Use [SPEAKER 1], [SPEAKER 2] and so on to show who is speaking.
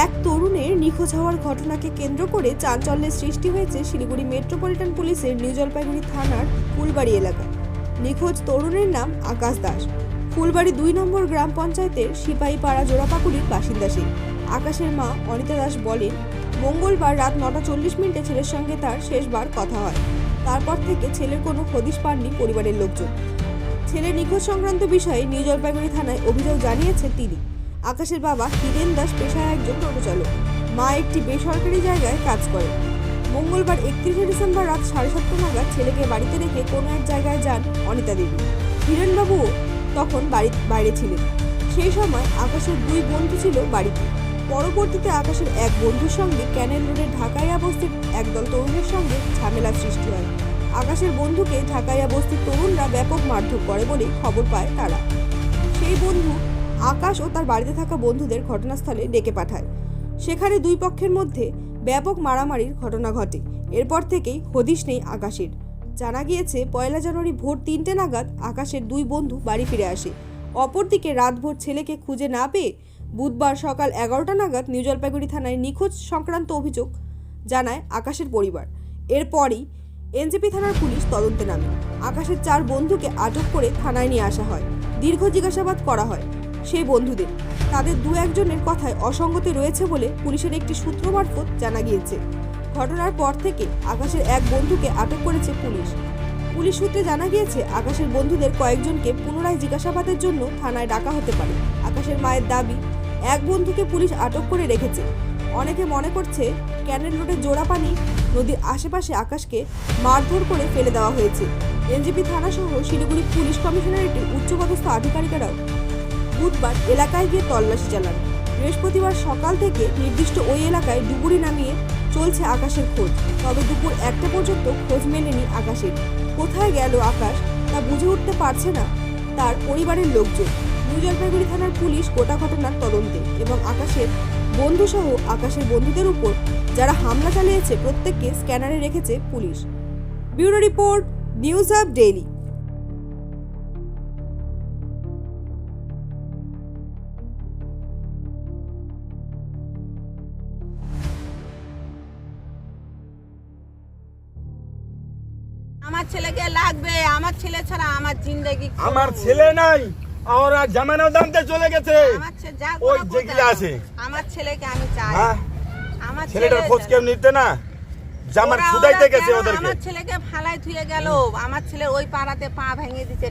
[SPEAKER 1] এক তরুণের নিখোঁজ হওয়ার ঘটনাকে কেন্দ্র করে চাঞ্চল্যের সৃষ্টি হয়েছে শিলিগুড়ি মেট্রোপলিটন পুলিশের নিউ জলপাইগুড়ি থানার ফুলবাড়ি এলাকায় নিখোঁজ তরুণের নাম আকাশ দাস। ফুলবাড়ি দুই নম্বর গ্রাম পঞ্চায়েতের সিপাহীপাড়া জোড়াপাকুড়ির বাসিন্দা সে। আকাশের মা অনিতা দাস বলেন, মঙ্গলবার রাত নটা চল্লিশ মিনিটে ছেলের সঙ্গে তার শেষবার কথা হয়। তারপর থেকে ছেলের কোনো হদিশ পাননি পরিবারের লোকজন। ছেলের নিখোঁজ সংক্রান্ত বিষয়ে নিউ জলপাইগুড়ি থানায় অভিযোগ জানিয়েছে তিনি। আকাশের বাবা হিরেন দাস পেশায় একজন টোটো চালক মা একটি বেসরকারি জায়গায় কাজ করে। মঙ্গলবার একত্রিশে ডিসেম্বর রাত সাড়ে সাতটা নাগাদ ছেলেকে বাড়িতে রেখে কোনো এক জায়গায় যান অনিতা দেবী। হিরেনবাবুও তখন বাড়ি, বাইরে ছিলেন। সেই সময় আকাশের দুই বন্ধু ছিল বাড়িতে। পরবর্তীতে আকাশের এক বন্ধুর সঙ্গে ক্যানেল রোডের ঢাকাইয়া বস্তির একদল তরুণের সঙ্গে ঝামেলার সৃষ্টি হয়। আকাশের বন্ধুকে ঢাকাইয়া বস্তির তরুণরা ব্যাপক মারধর করে বলেই খবর পায় তারা। সেই বন্ধু আকাশ ও তার বাড়িতে থাকা বন্ধুদের ঘটনাস্থলে ডেকে পাঠায়। সেখানে দুই পক্ষের মধ্যে ব্যাপক মারামারির ঘটনা ঘটে। এরপর থেকেই হদিশ নেই আকাশের। জানা গিয়েছে, পয়লা জানুয়ারি ভোর তিনটে নাগাদ আকাশের দুই বন্ধু বাড়ি ফিরে আসে। অপরদিকে রাতভর ছেলেকে খুঁজে না পেয়ে বুধবার সকাল এগারোটা নাগাদ নিউ জলপাইগুড়ি থানায় নিখোঁজ সংক্রান্ত অভিযোগ জানায় আকাশের পরিবার। এরপরই এনজেপি থানার পুলিশ তদন্তে নামে। আকাশের চার বন্ধুকে আটক করে থানায় নিয়ে আসা হয়। দীর্ঘ জিজ্ঞাসাবাদ করা হয়। সেই বন্ধুদের। তাদের দু একজনের কথায় অসঙ্গতি রয়েছে বলে পুলিশের একটি সূত্র মারফত জানা গিয়েছে। ঘটনার পর থেকে আকাশের এক বন্ধুকে আটক করেছে পুলিশ। পুলিশ সূত্রে জানা গিয়েছে, আকাশের বন্ধুদের কয়েকজনকে পুনরায় জিজ্ঞাসাবাদের জন্য থানায় ডাকা হতে পারে। আকাশের মায়ের দাবি, এক বন্ধুকে পুলিশ আটক করে রেখেছে। অনেকে মনে করছে, ক্যানেল রোডের জোড়াপানি নদীর আশেপাশে আকাশকে মারধর করে ফেলে দেওয়া হয়েছে। এনজিপি থানা সহ শিলিগুড়ি পুলিশ কমিশনারেটের উচ্চপদস্থ আধিকারিকেরাও বুধবার এলাকায় গিয়ে তল্লাশি চালান। বৃহস্পতিবার সকাল থেকে নির্দিষ্ট ওই এলাকায় ডুবুরি নামিয়ে চলছে আকাশের খোঁজ। তবে দুপুর একটা পর্যন্ত খোঁজ মেলেনি আকাশের। কোথায় গেল আকাশ তা বুঝে উঠতে পারছে না তার পরিবারের লোকজন। নিউ জলপাইগুড়ি থানার পুলিশ গোটা ঘটনার তদন্তে এবং আকাশের বন্ধুসহ আকাশের বন্ধুদের উপর যারা হামলা চালিয়েছে প্রত্যেককে স্ক্যানারে রেখেছে police. Bureau report, News Up Daily.
[SPEAKER 2] আমার ছেলেকে লাগবে আমার ছেলে ছাড়া আমার জিন্দগি
[SPEAKER 3] আমার ছেলে নাই আমরা জামানা দামতে চলে গেছে। ওই যেগুলো আছে।
[SPEAKER 2] আমার ছেলেকে আমি চাই।
[SPEAKER 3] হ্যাঁ?
[SPEAKER 2] আমার
[SPEAKER 3] ছেলেটার
[SPEAKER 2] ছেলে-
[SPEAKER 3] খোঁজ কেউ নিতে না? জামার
[SPEAKER 2] ওরা-
[SPEAKER 3] গেছে ওদেরকে?
[SPEAKER 2] আমার ছেলেকে ফালাই থুয়ে গেল? আমার ছেলে ওই পাড়াতে পা ভেঙে দিতে